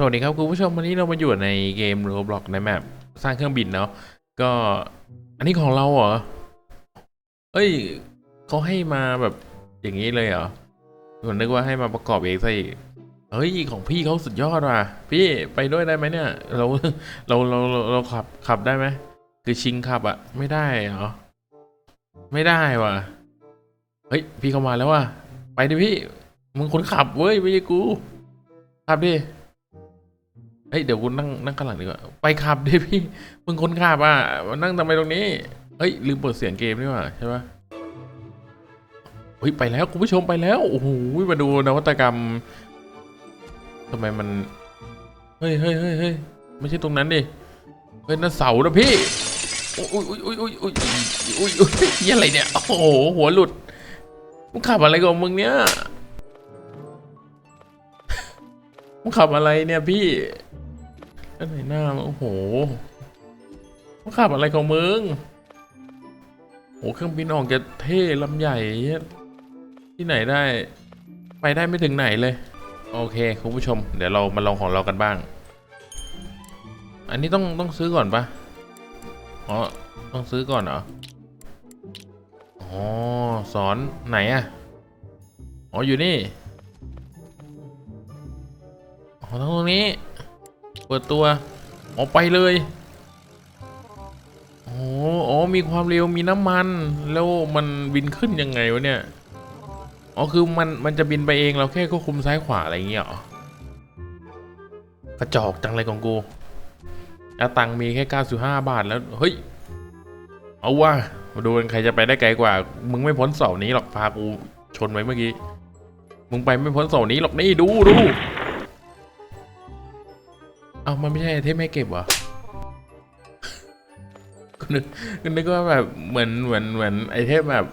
สวัสดีครับคุณผู้ชมวันนี้เรามาอยู่ในเกม Roblox ในแมปสร้างเครื่องบินเนาะก็อันนี้ของเราเหรอเอ้ยเขาให้มาแบบอย่างนี้เลยเหรอผมนึกว่าให้มาประกอบเองซะอีกเฮ้ยของพี่เขาสุดยอดว่ะ พี่ไปด้วยได้ไหมเนี่ย เราเราเราเราเราขับขับได้ไหมคือชิงขับอะไม่ได้เหรอไม่ได้ว่ะเฮ้ยพี่เข้ามาแล้วว่ะไปดิพี่มึงคนขับเว้ยไม่ใช่กูขับดิ เฮ้ยเดี๋ยวคุณนั่งนั่งข้างหลังดีกว่าไปขับดิพี่มึงคนขับอะมานั่งทำไมตรงนี้เฮ้ยลืมเปิดเสียงเกมนี่ว่าใช่ปะเฮ้ยไปแล้วคุณผู้ชมไปแล้วโอ้โหมาดูนวัตกรรมทำไมมันเฮ้ยเฮ้ยเฮ้ยเฮ้ยไม่ใช่ตรงนั้นดิเฮ้ยนั่นเสานะพี่โอ้ยโอ้ยโอ้ยโอ้ยโอ้ยโอ้ยอ้ยังไงเนี่ยโอ้โหหัวหลุดมึงขับอะไรกับมึงเนี่ย มึงขับอะไรเนี่ยพี่อันไหนหน้ามันโอ้โหมันขับอะไรของมึงโอ้เครื่องบินออกจะเท่ลำใหญ่ ที่ไหนได้ ไปได้ไม่ถึงไหนเลย โอเคคุณผู้ชม เดี๋ยวเรามาลองของเรากันบ้าง อันนี้ต้องต้องซื้อก่อนปะอ๋อต้องซื้อก่อนเหรออ๋อสอนไหนอะอ๋ออยู่นี่ อ๋อตรงนี้ เปิดตัวออกไปเลยโอ้อ๋อมีความเร็วมีน้ำมัน แล้วมันบินขึ้นยังไงวะเนี่ยอ๋อคือมันมันจะบินไปเองเราแค่ควบคุมซ้ายขวาอะไรอย่างเงี้ยเหรอกระจอกจังเลยของกูแล้วตังมีแค่ 95 บาทแล้ว เฮ้ย เอาว่าดูกันใครจะไปได้ไกลกว่า มึงไม่พ้นเสานี้หรอกพากูชนไว้เมื่อกี้ มึงไปไม่พ้นเสานี้หรอกนี่ดูดู เอามันไม่ใช่ไอเทมให้เก็บเหรอก็นึกก็นึกว่าแบบเหมือนเหมือนเหมือนไอเทมแบบ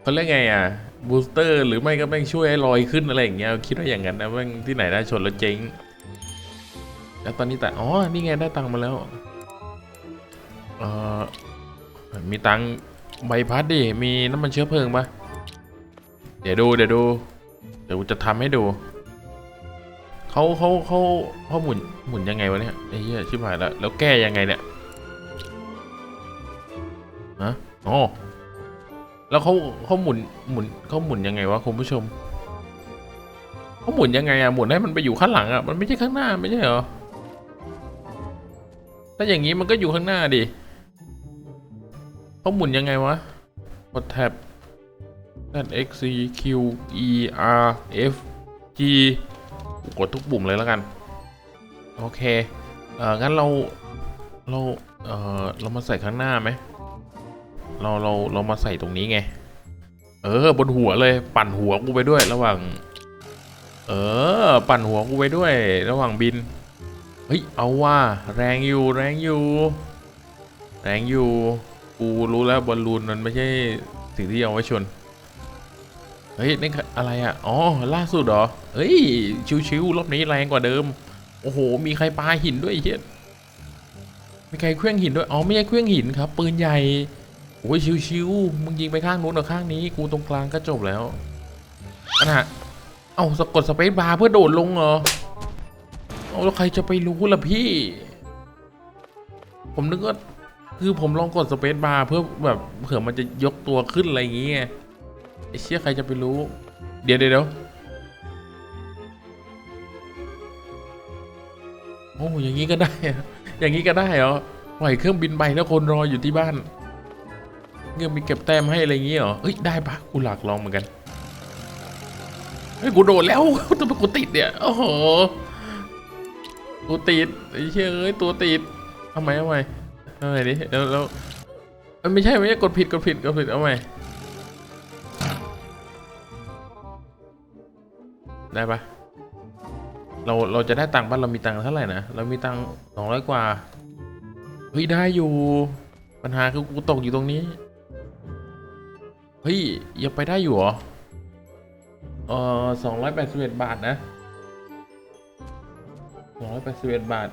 เขาเรียกไงอะบูสเตอร์ หรือไม่ก็แม่งช่วยให้ลอยขึ้นอะไรอย่างเงี้ยคิดว่าอย่างนั้นนะแม่งที่ไหนได้ชนแล้วเจ๊งแล้วตอนนี้แต่อ๋อ นี่ไงได้ตังค์มาแล้วเออมีตังค์ใบพัดดิ มีน้ำมันเชื้อเพลิงปะเดี๋ยวดู เดี๋ยวดู เดี๋ยวจะทำให้ดู เขาเขาเขาเขาหมุนหมุนยังไงวะเนี่ยไอ้เหี้ยชิบหายแล้วแล้วแก้ยังไงเนี่ยฮะอ๋อแล้วเขาเขาหมุนหมุนเขาหมุนยังไงวะคุณผู้ชมเขาหมุนยังไงอะหมุนให้มันไปอยู่ข้างหลังอะมันไม่ใช่ข้างหน้าไม่ใช่เหรอถ้าอย่างนี้มันก็อยู่ข้างหน้าดิเขาหมุนยังไงวะกดแท็บ Z X C Q E R F G กดทุกปุ่มเลยแล้วกัน โอเค เอองั้นเราเราเออเรามาใส่ข้างหน้าไหมเราเราเรามาใส่ตรงนี้ไง เออบนหัวเลยปั่นหัวกูไปด้วย ระหว่าง เออ ปั่นหัวกูไปด้วย ระหว่างบินเฮ้ยเอาว่าแรงอยู่แรงอยู่ แรงอยู่ กูรู้แล้วบอลลูนมันไม่ใช่สิ่งที่เอาไว้ชน เฮ้ยนี่อะไรอะ อ๋อ ล่าสุดเหรอ เฮ้ย ชิวๆรอบนี้แรงกว่าเดิม โอ้โห มีใครปาหินด้วยเฮียมีใครเครื่องหินด้วย อ๋อ ไม่ใช่เครื่องหินครับ ปืนใหญ่ โอ้ย ชิวๆมึงยิงไปข้างนู้นหรือข้างนี้ กูตรงกลางก็จบแล้วอันน่ะเอาสะกดสเปซบาร์เพื่อโดดลงเหรอ เอาแล้วใครจะไปรู้ล่ะพี่ ผมนึกว่า คือผมลองกดสเปซบาร์เพื่อแบบเผื่อมันจะยกตัวขึ้นอะไรอย่างเงี้ย ไอ้เชี่ยใครจะไปรู้เดี๋ยวเดี๋ยวเดี๋ยวโอ้อย่างนี้ก็ได้ อย่างนี้ก็ได้เหรอปล่อยเครื่องบินไปแล้วคนรออยู่ที่บ้าน เงื่อนมีเก็บแต้มให้อะไรอย่างงี้เหรอเอ้ยได้ปะกูหลักลองเหมือนกันเฮ้ยกูโดดแล้วทำไมกูติดเนี่ยโอ้โหกูติดไอ้เชี่ยเอ้ยตัวติดทำไมทำไมทำไมดิแล้วแล้วไม่ใช่ไม่ใช่กดผิดกดผิดกดผิดเอาใหม่ ได้ปะเราเราจะได้ตังค์ปะเรามีตังค์เท่าไหร่นะเรามีตังค์สองร้อยกว่าเฮ้ยได้อยู่ ปัญหาคือกูตกอยู่ตรงนี้เฮ้ยยังไปได้อยู่เหรอเออสองร้อยแปดสิบเอ็ดบาทนะสองร้อยแปดสิบเอ็ดบาท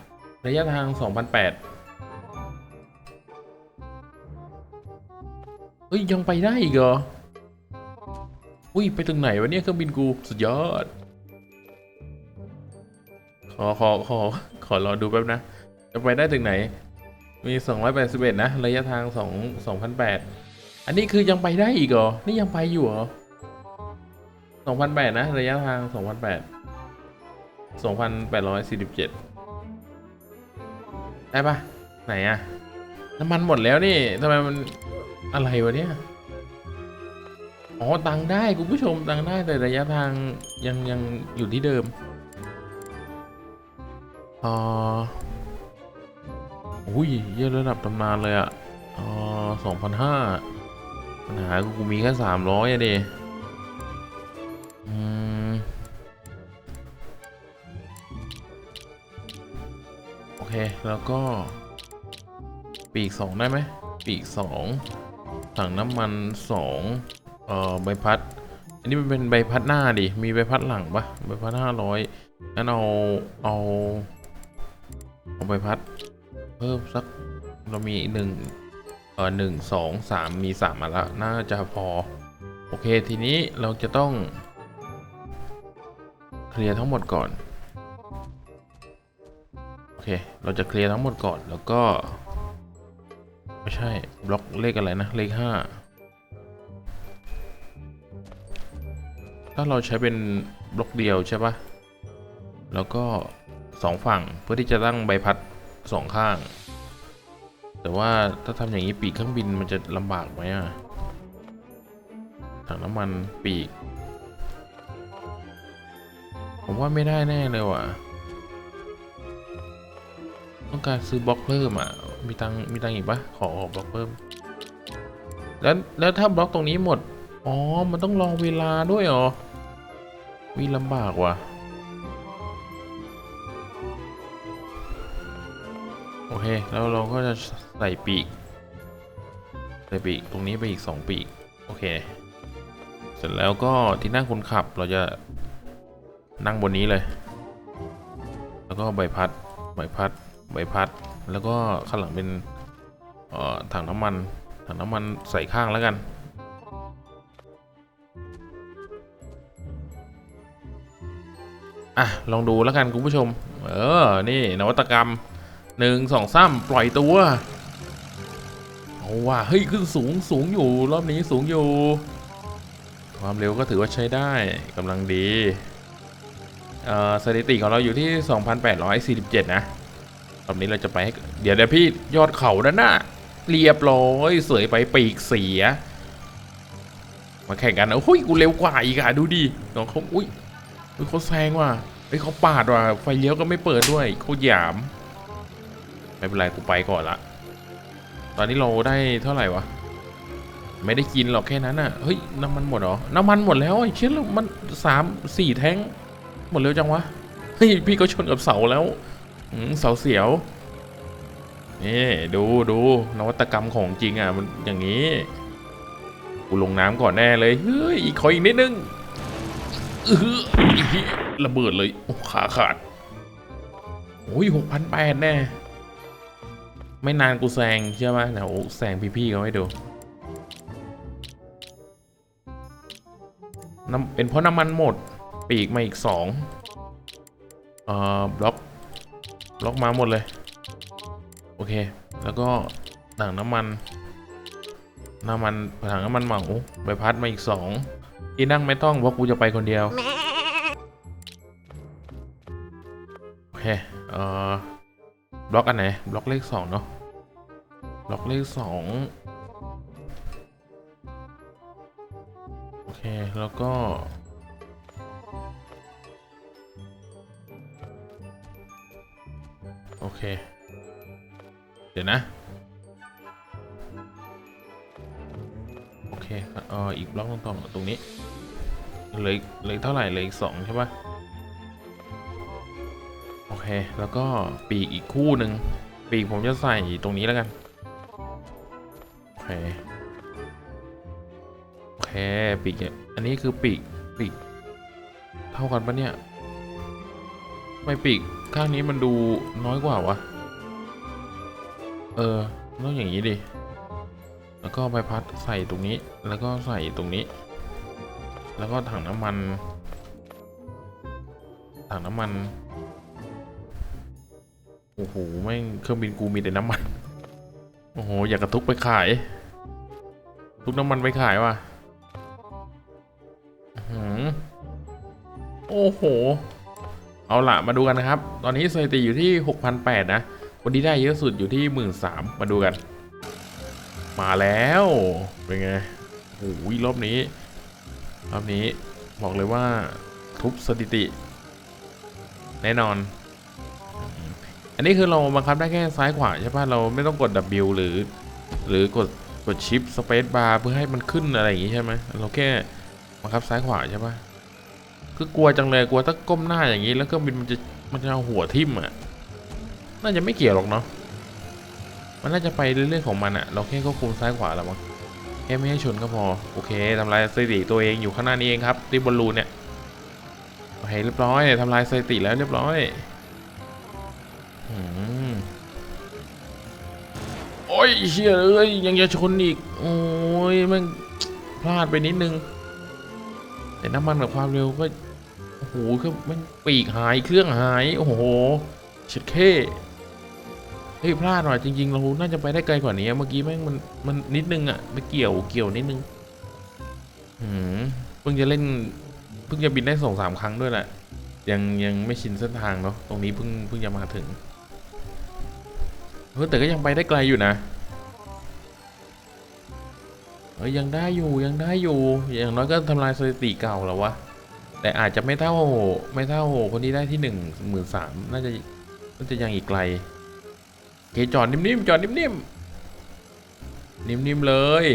ระยะทางสองพันแปดเฮ้ยยังไปได้อีกเหรอ อุ้ยไปถึงไหนวะเนี่ยเครื่องบินกูสุดยอด อขอขอขอรอดูแป๊บนะ จะไปได้ถึงไหน มีสองร้อยแปดสิบเอ็ดนะ ระยะทางสองสองพันแปดอันนี้คือยังไปได้อีกเหรอ นี่ยังไปอยู่เหรอสองพันแปดนะ ระยะทางสองพันแปดสองพันแปดร้อยสี่สิบเจ็ดได้ปะไหนอะน้ำมันหมดแล้วนี่ทำไมมันอะไรวะเนี่ย อ๋อ ตังได้ คุณผู้ชมตังได้แต่ระยะทางยังยังอยู่ที่เดิม อ๋ออุ้ยเยอะระดับตำนานเลยอะอ๋อสองพันห้าปัญหากูมีแค่สามร้อยอะดิอืม โอเค แล้วก็ ปีกสองได้ไหม ปีกสองถังน้ำมันสองเอ่อ ใบพัด อันนี้มันเป็นใบพัดหน้าดิ มีใบพัดหลังปะใบพัดห้าร้อยงั้นเอา เอา เอาใบพัด เพิ่มสักเรามีหนึ่งเออหนึ่งสองสามมีสามมาแล้วน่าจะพอ โอเคทีนี้เราจะต้อง เคลียร์ทั้งหมดก่อน โอเค เราจะเคลียร์ทั้งหมดก่อนแล้วก็ ไม่ใช่ บล็อกเลขอะไรนะ เลขห้าถ้าเราใช้เป็นบล็อกเดียวใช่ปะแล้วก็ สองฝั่งเพื่อที่จะตั้งใบพัดสองข้าง แต่ว่าถ้าทำอย่างนี้ปีกเครื่องบินมันจะลำบากไหมอะถังน้ำมันปีก ผมว่าไม่ได้แน่เลยว่ะ ต้องการซื้อบล็อกเพิ่มอะ มีตังมีตังอีกปะขอขอบล็อกเพิ่ม แล้วแล้วถ้าบล็อกตรงนี้หมด อ๋อ มันต้องรอเวลาด้วยเหรอมีลำบากว่ะ เค แล้วเราก็จะใส่ปีก ใส่ปีกตรงนี้ไปอีกสองปีก โอเค เสร็จแล้วก็ที่นั่งคนขับเราจะนั่งบนนี้เลย แล้วก็ใบพัด ใบพัด ใบพัด แล้วก็ข้างหลังเป็นถังน้ำมัน ถังน้ำมันใส่ข้างแล้วกันอะ ลองดูแล้วกันคุณผู้ชม เออ นี่นวัตกรรม หนึ่งสองสามปล่อยตัวเอาว่าเฮ้ยขึ้นสูงสูงอยู่รอบนี้สูงอยู่ ความเร็วก็ถือว่าใช้ได้กำลังดีเอ่อสถิติของเราอยู่ที่ 2,847 นะรอบนี้เราจะไปให้เดี๋ยวเดี๋ยวพี่ยอดเขาด้านหน้าเรียบร้อยสวยไปปีกเสีย มาแข่งกันโอ้ยกูเร็วกว่าอีกอะดูดิน้องเขาอุ้ยเขาแซงว่ะเฮ้เขาปาดว่ะไฟเลี้ยวก็ไม่เปิดด้วยเขาหยาม ไม่เป็นไรกูไปก่อนละ ตอนนี้เราได้เท่าไหร่วะ ไม่ได้กินหรอกแค่นั้นน่ะ เฮ้ยน้ำมันหมดเหรอ น้ำมันหมดแล้วไอ้เชี่ยมันสามสี่แท้ง หมดเร็วจังวะ เฮ้ยพี่ก็ชนกับเสาแล้วอืเสาเสียว นี่ดูดูนวัตกรรมของจริงอะมันอย่างนี้ กูลงน้ำก่อนแน่เลย เฮ้ยอีกขออีกนิดนึงเอออีเหี้ยระเบิดเลยโอ้ขาขาด โอ้ยหกพันแปดแน่ ไม่นานกูแซงเชื่อไหมเดี๋ยวแซงพี่ๆเขาให้ดูน้ำเป็นเพราะน้ำมันหมด ปีกมาอีกสองเอ่อบล็อกบล็อกมาหมดเลย โอเค แล้วก็ถังน้ำมัน น้ำมันถังน้ำมันเหมาใบพัดมาอีกสองที่นั่งไม่ต้องเพราะกูจะไปคนเดียว โอเค เอ่อ บล็อกอันไหน บล็อกเลขสองเนาะ บล็อกเลขสองโอเค แล้วก็ โอเค เดี๋ยวนะ โอเคเอ่ออีกบล็อกตรงตรงนี้ เหลยเหลยเท่าไหร่เหลยอีกสองใช่ปะโอ เค แล้วก็ปีกอีกคู่หนึ่งปีกผมจะใส่ตรงนี้แล้วกัน โอเค โอเค ปีกเนี่ยอันนี้คือปีก ปีก เท่ากันปะเนี่ยทำไม่ปีกข้างนี้มันดูน้อยกว่าวะ เออต้องอย่างนี้ดิ แล้วก็ใบพัดใส่ตรงนี้ แล้วก็ใส่ตรงนี้ แล้วก็ถังน้ำมัน ถังน้ำมัน โอ้โหแม่งเครื่องบินกูมีแต่น้ำมัน โอ้โห อยากกระทุกไปขาย ทุกน้ำมันไปขายว่ะหือโอ้โห เอาละมาดูกันนะครับ ตอนนี้สถิติอยู่ที่6,008นะ วันนี้ได้เยอะสุดอยู่ที่ 13,000 มาดูกัน มาแล้ว เป็นไง โอ้ยรอบนี้ รอบนี้บอกเลยว่าทุบสถิติ แน่นอน อันนี้คือเราบังคับได้แค่ซ้ายขวาใช่ปะเราไม่ต้องกด W หรือ หรือกดกดชิปสเปซบาร์เพื่อให้มันขึ้นอะไรอย่างงี้ใช่ไหมเราแค่บังคับซ้ายขวาใช่ปะคือกลัวจังเลยกลัวถ้าก้มหน้าอย่างนี้ แล้วเครื่องบินมันจะมันจะเอาหัวทิ่มอะน่าจะไม่เกี่ยวหรอกเนาะมันน่าจะไปเรื่อยๆของมันอะเราแค่ควบคุมซ้ายขวาแล้วมั้งแค่ไม่ให้ชนก็พอ โอเคทำลายสถิติตัวเองอยู่ข้างหน้านี้เองครับที่บอลลูนเนี่ยโอเคเรียบร้อยทำลายสถิติแล้วเรียบร้อยอืม โอ้ ยเชี่ยเอ้ยยังจะชนอีก โอ้ยมันพลาดไปนิดนึง แต่น้ำมันกับความเร็วก็โอ้โหเครื่องมันปีกหายเครื่องหาย โอ้โหเช็ดเข้เฮ้ยพลาดหน่อยจริงๆเราน่าจะไปได้ไกลกว่านี้เมื่อกี้แม่งมันมันนิดนึงอะไปเกี่ยวเกี่ยวนิดนึงอืมเพิ่งจะเล่นเพิ่งจะบินได้สองสามครั้งด้วยแหละยังยังไม่ชินเส้นทางเนาะตรงนี้เพิ่งเพิ่งจะมาถึง เออแต่ก็ยังไปได้ไกลอยู่นะเออยังได้อยู่ยังได้อยู่ อย่างน้อยก็ทำลายสถิติเก่าแล้ววะแต่อาจจะไม่เท่าไม่เท่าคนที่ได้ที่หนึ่งหมื่นสามน่าจะน่าจะยังอีกไกลเคจอดนิ่มๆจอดนิ่มๆนิ่มๆเลย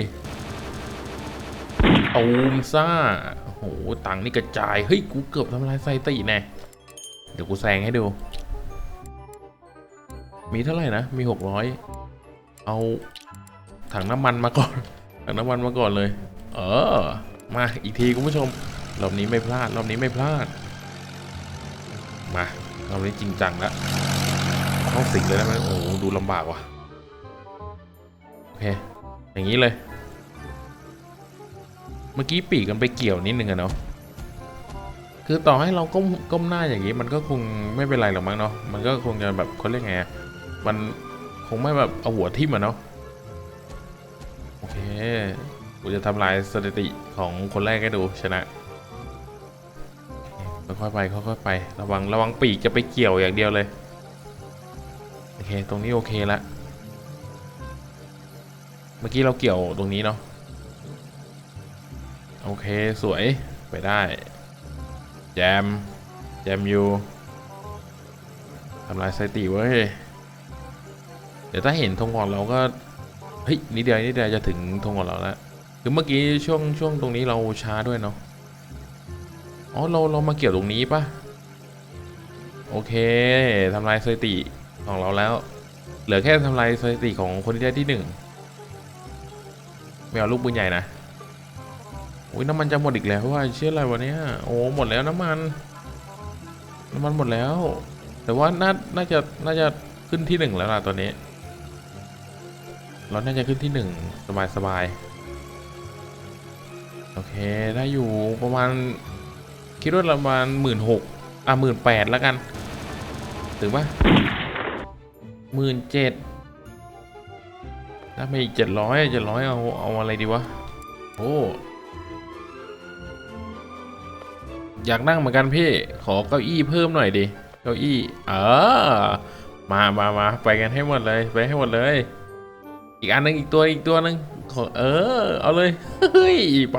ตูมซ่าโอ้โหตังค์นี่กระจาย เฮ้ย กูเกือบทำลายสถิติแน่เดี๋ยวกูแซงให้ดู มีเท่าไหร่นะ มีหกร้อยเอาถังน้ำมันมาก่อน ถังน้ำมันมาก่อนเลย เออ มาอีกทีคุณผู้ชม รอบนี้ไม่พลาด รอบนี้ไม่พลาด มารอบนี้จริงจังแล้วต้องสิงเลยได้ไหมโอ้โหดูลำบากว่ะ โอเค อย่างนี้เลย เมื่อกี้ปีกกันไปเกี่ยวนิดนึงอะเนาะคือต่อให้เราก้มก้มหน้าอย่างนี้มันก็คงไม่เป็นไรหรอกมั้งเนาะ มันก็คงจะแบบเขาเรียกไงอะ มันคงไม่แบบเอาหัวทิ่มอะเนาะโอเคกูจะทำลายสถิติของคนแรกให้ดูชนะค่อยๆไปค่อยๆไประวังระวังปีกจะไปเกี่ยวอย่างเดียวเลยโอเคตรงนี้โอเคละเมื่อกี้เราเกี่ยวตรงนี้เนาะโอเคสวยไปได้ แจม แจมอยู่ทำลายสถิติเว้ย เดี๋ยวถ้าเห็นธงของเราก็เฮ้ยนิดเดียวนิดเดียวจะถึงธงของเราแล้วคือเมื่อกี้ช่วงช่วงตรงนี้เราช้าด้วยเนาะอ๋อเราเรามาเกี่ยวตรงนี้ปะโอเคทำลายสถิติของเราแล้ว เหลือแค่ทำลายสถิติของคนที่ได้ที่หนึ่งไม่เอาลูกปืนใหญ่นะโอ้ยน้ำมันจะหมดอีกแล้วว่าเชื่ออะไรวะเนี่ยโอ้หมดแล้วน้ำมันน้ำมันหมดแล้ว แต่ว่าน่าน่าจะน่าจะขึ้นที่หนึ่งแล้วล่ะตัวนี้ เราน่าจะขึ้นที่หนึ่งสบายสบายโอเค ได้อยู่ประมาณ คิดว่าประมาณหมื่นหกอะหมื่นแปดแล้วกัน ถึงปะหมื่นเจ็ดถ้าไม่อีกเจ็ดร้อยเจ็ดร้อยเอา เอาอะไรดีวะ โอ้ อยากนั่งเหมือนกันพี่ ขอเก้าอี้เพิ่มหน่อยดิ เก้าอี้ เออ มามามาไปกันให้หมดเลย ไปให้หมดเลย อีกอันหนึงอีกตัวอีกตัวหนึงขอเออ เอาเลย เฮ้ย ไป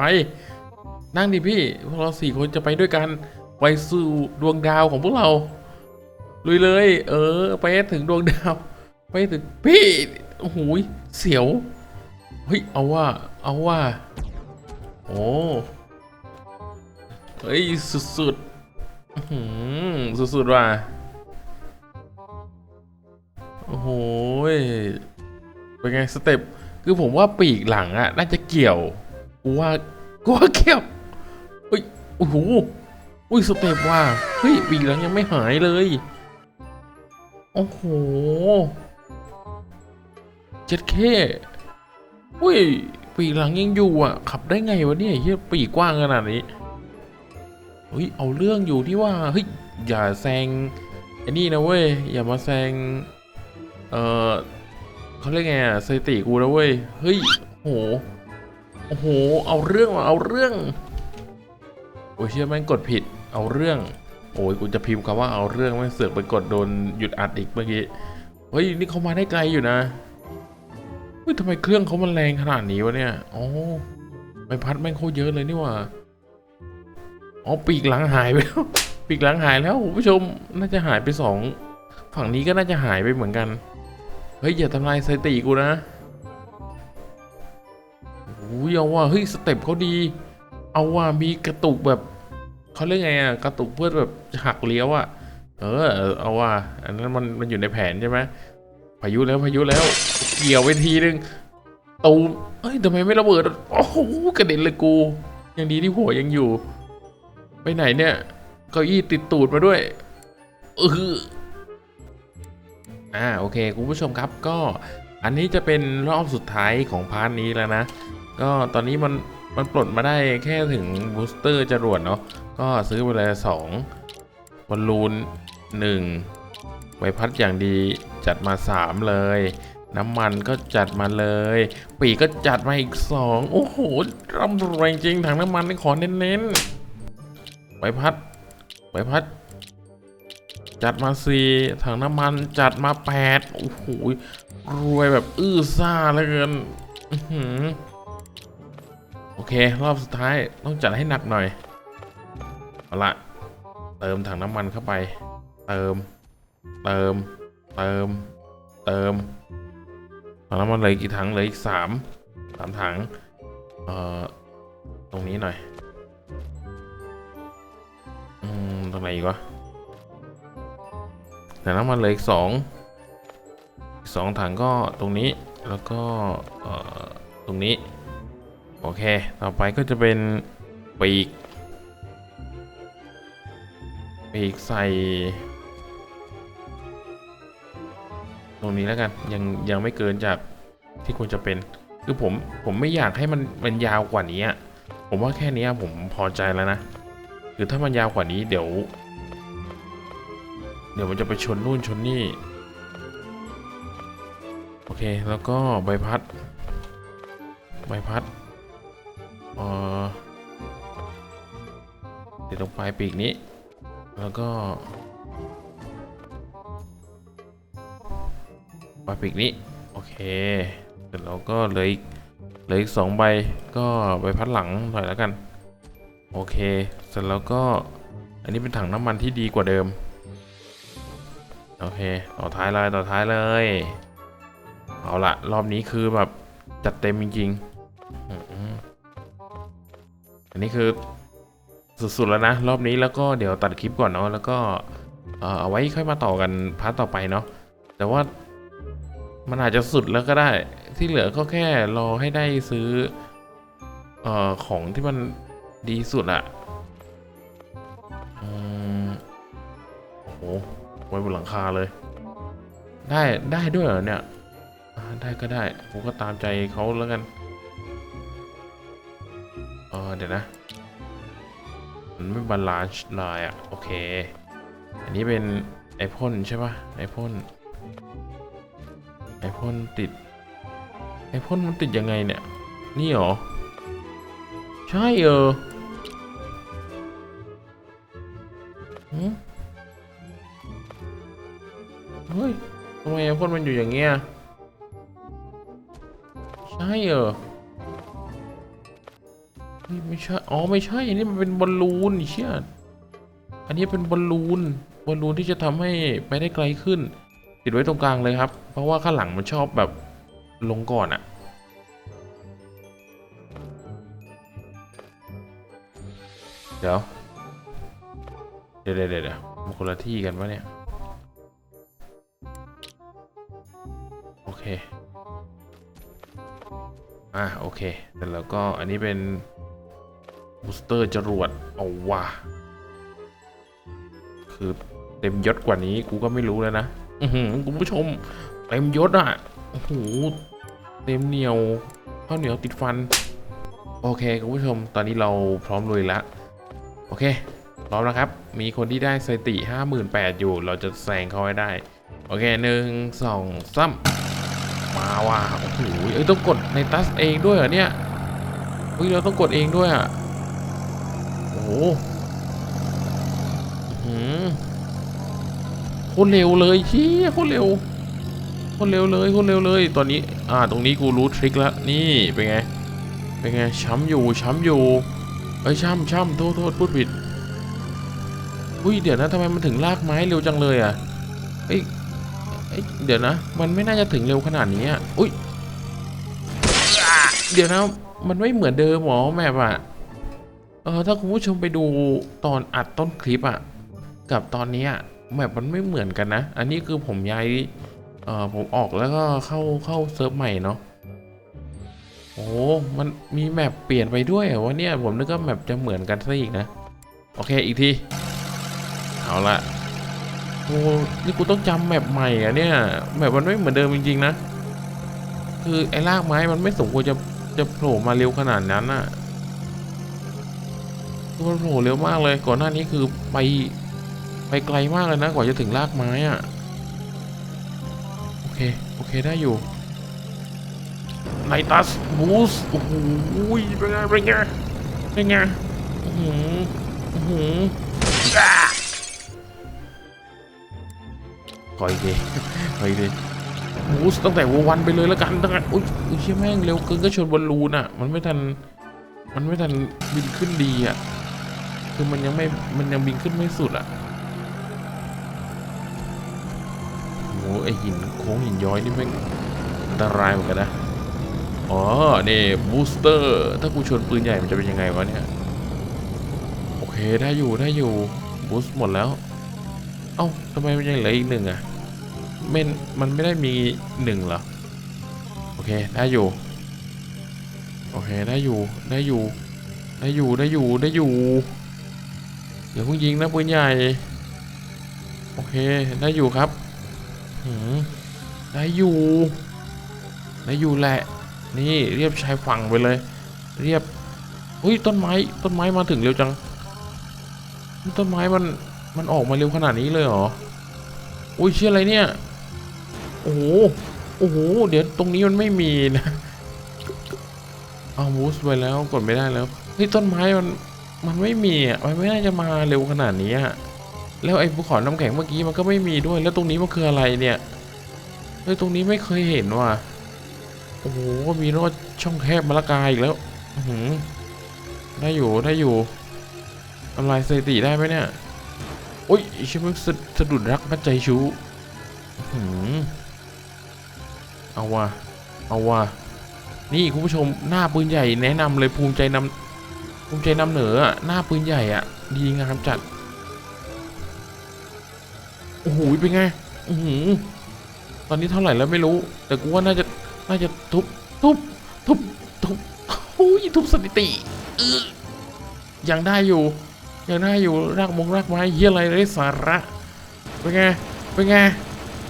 นั่งดิพี่ พวกเราสี่คนจะไปด้วยกัน ไปสู่ดวงดาวของพวกเรา ลุยเลย เออ ไปถึงดวงดาว ไปถึงพี่ โอ้โหเสียว เฮ้ย เอาว่า เอาว่า โอ้ เฮ้ย สุดๆอื้อหือสุดว่ะ โอ้โหย เป็นไงสเต็ปคือผมว่าปีกหลังอะน่าจะเกี่ยวกูว่ากูว่าเกี่ยวเฮ้ยโอ้โหอุ้ยสเต็ปว่ะเฮ้ยปีกหลังยังไม่หายเลยโอ้โหเจ็ดเคอุ้ยปีกหลังยังอยู่อะ ขับได้ไงวะเนี่ยเฮียปีกกว้างขนาดนี้เฮ้ยเอาเรื่องอยู่ที่ว่าเฮ้ยอย่าแซงไอ้นี่นะเว้ยอย่ามาแซงเอ่อ เขาเรียกไงอะสถิติกูนะเว้ย เฮ้ย โห โอ้โห เอาเรื่องว่ะเอาเรื่อง โอ้ยเชื่อแม่งกดผิด เอาเรื่อง โอ้ยกูจะพิมพ์คำว่าเอาเรื่องแม่งเสือกไปกดโดนหยุดอัดอีกเมื่อกี้ เฮ้ย นี่เขามาได้ไกลอยู่นะเฮ้ยทำไมเครื่องเขามันแรงขนาดนี้วะเนี่ยอ๋อใบพัดแม่งโคตรเยอะเลยนี่ว่าอ๋อปีกหลังหายไปแล้วปีกหลังหายแล้วคุณผู้ชมน่าจะหายไปสองฝั่งนี้ก็น่าจะหายไปเหมือนกัน เฮ้ย อย่าทำลายสถิติกูนะโอ้ยเอาว่าเฮ้ยสเต็ปเขาดี เอาว่ามีกระตุกแบบเขาเรียกไงอะกระตุกเพื่อแบบหักเลี้ยวอะ เออเอาว่าอันนั้นมันมันอยู่ในแผนใช่ไหมพายุแล้วพายุแล้ว เกี่ยวไปทีนึงตูมเอ้ยทำไมไม่ระเบิดโอ้โหกระเด็นเลยกูยังดีที่หัวยังอยู่ ไปไหนเนี่ยเก้าอี้ติดตูดมาด้วยเออ อ่าโอเคคุณผู้ชมครับก็อันนี้จะเป็นรอบสุดท้ายของพาร์ทนี้แล้วนะ ก็ตอนนี้มันมันปลดมาได้แค่ถึงบูสเตอร์จรวดเนาะก็ซื้อไปเลยสองบอลลูนหนึ่งใบพัดอย่างดีจัดมาสามเลย น้ำมันก็จัดมาเลย ปีก็จัดมาอีกสองโอ้โหร่ำรวยจริงถังน้ำมันนี่ขอเน้นๆใบพัดใบพัด จัดมาสี่ถังน้ำมันจัดมาแปดโอ้โหรวยแบบอื้อซ่าเหลือเกินโอเค รอบสุดท้ายต้องจัดให้หนักหน่อยเอาละเติมถังน้ำมันเข้าไป เติม เติม เติม เติมถังน้ำมันเหลยกี่ถังเหลยอีกสามสามถังเอ่อตรงนี้หน่อย อืมตรงไหนอีกวะ แต่น้ำมันเหลืออีกสองอีกสองถังก็ตรงนี้แล้วก็ตรงนี้ โอเค ต่อไปก็จะเป็นปีก ปีกใส่ ตรงนี้แล้วกันยังยังไม่เกินจากที่ควรจะเป็นคือผมผมไม่อยากให้มันมันยาวกว่านี้อะผมว่าแค่นี้ผมพอใจแล้วนะ คือถ้ามันยาวกว่านี้เดี๋ยว เดี๋ยวมันจะไปชนนู่นชนนี่ โอเค แล้วก็ใบพัด ใบพัดเออเดี๋ยวตรงปลายปีกนี้ แล้วก็ปลายปีกนี้ โอเคเสร็จแล้วก็เหลืออีกเหลืออีกสองใบ ก็ใบพัดหลังหน่อยแล้วกัน โอเค เสร็จแล้วก็ อันนี้เป็นถังน้ำมันที่ดีกว่าเดิม โอเค ต่อท้ายเลยต่อท้ายเลย เอาละรอบนี้คือแบบจัดเต็มจริงๆอันนี้คือสุดๆแล้วนะ รอบนี้แล้วก็เดี๋ยวตัดคลิปก่อนเนาะแล้วก็เอาไว้ค่อยมาต่อกันพาร์ทต่อไปเนาะแต่ว่ามันอาจจะสุดแล้วก็ได้ ที่เหลือก็แค่รอให้ได้ซื้ออของที่มันดีสุดอะ ไว้บนหลังคาเลย ได้ได้ด้วยเหรอเนี่ยได้ก็ได้ผมก็ตามใจเขาแล้วกันเออเดี๋ยวนะมันไม่บาลานซ์ไลน์อะโอเค อันนี้เป็นไอพ่นใช่ปะไอพ่นไอพ่นติด ไอพ่นมันติดยังไงเนี่ย นี่เหรอ ใช่เออ พ่นมันอยู่อย่างเงี้ยใช่เหรอเฮ้ยไม่ใช่ อ๋อ ไม่ใช่ อันนี้มันเป็นบอลลูนเชี่ยอันนี้เป็นบอลลูน บอลลูนที่จะทำให้ไปได้ไกลขึ้น ติดไว้ตรงกลางเลยครับ เพราะว่าข้างหลังมันชอบแบบลงก่อนอะเดี๋ยว เดี๋ยวเดี๋ยวเดี๋ยวมันคนละที่กันปะเนี่ย อเคอะโอเคแต่แล้วก็อันนี้เป็นบูสเตอร์จรวดเอาว่ะคือเต็มยศกว่านี้กูก็ไม่รู้แล้วนะ อือหือคุณผู้ชม เต็มยศอะโอ้โหเต็มเหนียวข้าวเหนียวติดฟัน โอเคคุณผู้ชม ตอนนี้เราพร้อมลุยล้วโอเค พร้อมนะครับ มีคนที่ได้สถิติ 58,000อยู่ เราจะแซงเขาให้ได้ โอเคหนึ่งสองสาม มาว่ะโอ้โหเอ้ยต้องกดในตัสเองด้วยเหรอเนี่ยเฮ้ยเราต้องกดเองด้วยอะโอ้โหโคตรเร็วเลยเชี่ยโคตรเร็วโคตรเร็วเลยโคตรเร็วเลย ตอนนี้ อ่า ตรงนี้กูรู้ทริคแล้วนี่เป็นไง เป็นไงช้ำอยู่ช้ำอยู่เอ้ยช้ำช้ำโทษโทษพูดผิดอุ้ยเดี๋ยวนะทำไมมันถึงลากไม้เร็วจังเลยอะเอ้ย เดี๋ยวนะ มันไม่น่าจะถึงเร็วขนาดนี้อะอุ้ยเดี๋ยวนะ มันไม่เหมือนเดิมหรอแมปอะเออถ้าคุณผู้ชมไปดูตอนอัดต้นคลิปอะ กับตอนนี้อะแมปมันไม่เหมือนกันนะ อันนี้คือผมย้ายเออผมออกแล้วก็เข้าเข้าเซิร์ฟใหม่เนาะโอ้มันมีแมปเปลี่ยนไปด้วยเหรอวะเนี่ยผมนึกว่าแมปจะเหมือนกันซะอีกนะ โอเคอีกที เอาละ โอ้นี่กูต้องจำแมปใหม่อะเนี่ยแมปมันไม่เหมือนเดิมจริงๆนะ คือไอ้รากไม้มันไม่สมควรจะจะโผล่มาเร็วขนาดนั้นอะคือมันโผล่เร็วมากเลย ก่อนหน้านี้คือไปไปไกลมากเลยนะกว่าจะถึงรากไม้อะโอเค โอเคได้อยู่ไนตัสบูสโอ้โหเป็นไงเป็นไงเป็นไงอือหืออื้อหือ ขออีกทีขออีกทีบูสตั้งแต่วันไปเลยแล้วกันตั้งแต่อุ้ยอุ้ยเชี่ยแม่งเร็วเกินก็ชนบอลลูนอะ มันไม่ทัน มันไม่ทันบินขึ้นดีอะ คือมันยังไม่ มันยังบินขึ้นไม่สุดอะโอ้โหไอหินโค้งหินย้อยนี่แม่งอันตรายเหมือนกันนะ อ๋อ นี่บูสเตอร์ ถ้ากูชนปืนใหญ่มันจะเป็นยังไงวะเนี่ย โอเค ได้อยู่ ได้อยู่ บูสต์หมดแล้ว เอ้าทำไมมันยังเหลืออีกหนึ่งอะเมนมันไม่ได้มีหนึ่งเหรอ โอเค ได้อยู่ โอเค ได้อยู่ ได้อยู่ ได้อยู่ ได้อยู่ ได้อยู่ เดี๋ยวเพิ่งยิงนะปืนใหญ่ โอเค ได้อยู่ครับหืมได้อยู่ ได้อยู่แหละ นี่เรียบชายฝั่งไปเลย เรียบ อุ้ยต้นไม้ ต้นไม้มาถึงเร็วจัง ต้นไม้มัน มันออกมาเร็วขนาดนี้เลยเหรอ อุ้ยเชื่ออะไรเนี่ย โอ้โห โอ้โห เดี๋ยวตรงนี้มันไม่มีนะเอามูสไปแล้วกดไม่ได้แล้วเฮ้ยต้นไม้มันมันไม่มีอะมันไม่น่าจะมาเร็วขนาดนี้อะแล้วไอ้ภูเขาน้ำแข็งเมื่อกี้มันก็ไม่มีด้วย แล้วตรงนี้มันคืออะไรเนี่ยเฮ้ยตรงนี้ไม่เคยเห็นว่ะโอ้โหมีรอดช่องแคบมะละกาอีกแล้วหือได้อยู่ได้อยู่ทำลายสถิติได้ไหมเนี่ย โอ้ยใช่ไหมสะสะดุดรักมัดใจชู้อือหือเอาว่ะเอาว่ะนี่คุณผู้ชมหน้าปืนใหญ่แนะนำเลยภูมิใจนำภูมิใจนำเหนืออะหน้าปืนใหญ่อะ ดีงามจัดโอ้โหเป็นไงอือหือตอนนี้เท่าไหร่แล้วไม่รู้ แต่กูว่าน่าจะน่าจะทุบทุบทุบทุบโอ้ยทุบสถิติเออยังได้อยู่ ยังได้อยู่รากมงรากไม้เฮียอะไรไร้สาระเป็นไงเป็นไง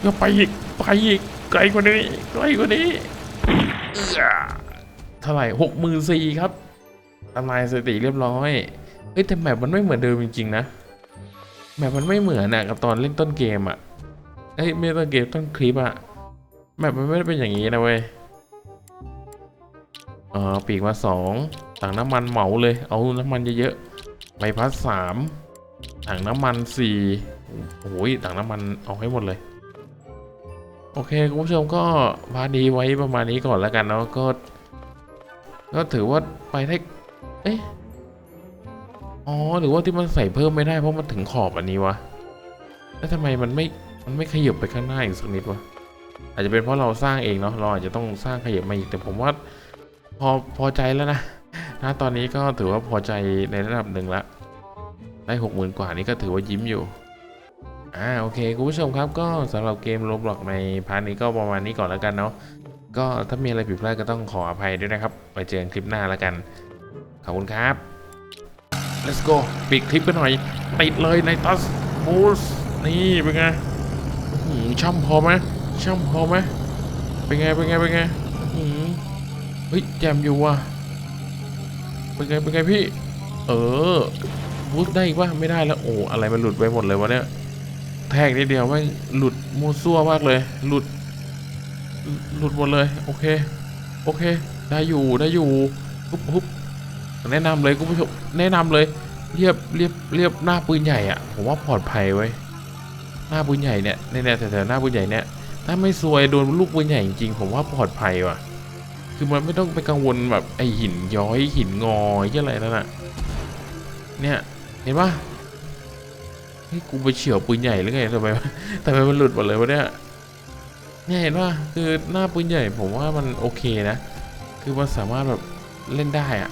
ก็ไปอีกไปอีกไกลกว่านี้ไกลกว่านี้เท่าไหร่หกหมื่นสี่ครับทำลายสติเรียบร้อยเฮ้ยแต่แมปมันไม่เหมือนเดิมจริงๆนะแมปมันไม่เหมือนอะกับตอนเล่นต้นเกมอะเอ้ยไม่ต้นเกมต้นคลิปอะแมปมันไม่ได้เป็นอย่างนี้นะเว้ยเออปีกมาสองถังน้ำมันเหมาเลย เอาน้ำมันเยอะๆ ใบพัดสามถังน้ำมันสี่โอ้ยถังน้ำมันเอาให้หมดเลย โอเคคุณผู้ชมก็พาดีไว้ประมาณนี้ก่อนแล้วกันเนาะก็ ก็ถือว่าไปได้เอ๊ะอ๋อหรือว่าที่มันใส่เพิ่มไม่ได้เพราะมันถึงขอบอันนี้วะแล้วทำไมมันไม่มันไม่ขยับไปข้างหน้าอีกสักนิดวะอาจจะเป็นเพราะเราสร้างเองเนาะเราอาจจะต้องสร้างขยับมาอีกแต่ผมว่าพอพอใจแล้วนะ นะตอนนี้ก็ถือว่าพอใจในระดับหนึ่งละ ได้หกหมื่นกว่านี่ก็ถือว่ายิ้มอยู่ อ่าโอเคคุณผู้ชมครับก็สำหรับเกมโรบล็อกในพาร์ทนี้ก็ประมาณนี้ก่อนแล้วกันเนาะก็ถ้ามีอะไรผิดพลาดก็ต้องขออภัยด้วยนะครับ ไปเจอกันคลิปหน้าแล้วกัน ขอบคุณครับ let's go ปิดคลิปกันหน่อยติดเลยในตัสบูสนี่เป็นไงอื้อหือช่ำพอไหมช่ำพอไหมเป็นไงเป็นไงเป็นไงอื้อหือเฮ้ยแจมอยู่ว่ะ เป็นไงเป็นไงพี่ เออบูสได้อีกว่าไม่ได้แล้วโอ้อะไรมันหลุดไปหมดเลยวะเนี่ยแทกนิดเดียวไม่หลุดมูซั่วมากเลย หลุด หลุดหมดเลย โอเค โอเค ได้อยู่ได้อยู่ปุ๊บปุ๊บแนะนำเลยคุณผู้ชมแนะนำเลย เรียบเรียบเรียบหน้าปืนใหญ่อะผมว่าปลอดภัยไว้หน้าปืนใหญ่เนี่ยในแถวๆหน้าปืนใหญ่เนี่ยถ้าไม่ซวยโดนลูกปืนใหญ่จริงๆผมว่าปลอดภัยว่ะ คือมันไม่ต้องไปกังวลแบบไอหินย้อยหินงอยที่อะไรนั่นน่ะ เนี่ยเห็นปะเฮ้กูไปเฉียวปืนใหญ่หรือไงทำไมทำไมมันหลุดหมดเลยวะเนี่ย เนี่ยเห็นปะคือหน้าปืนใหญ่ผมว่ามันโอเคนะ คือมันสามารถแบบเล่นได้อะ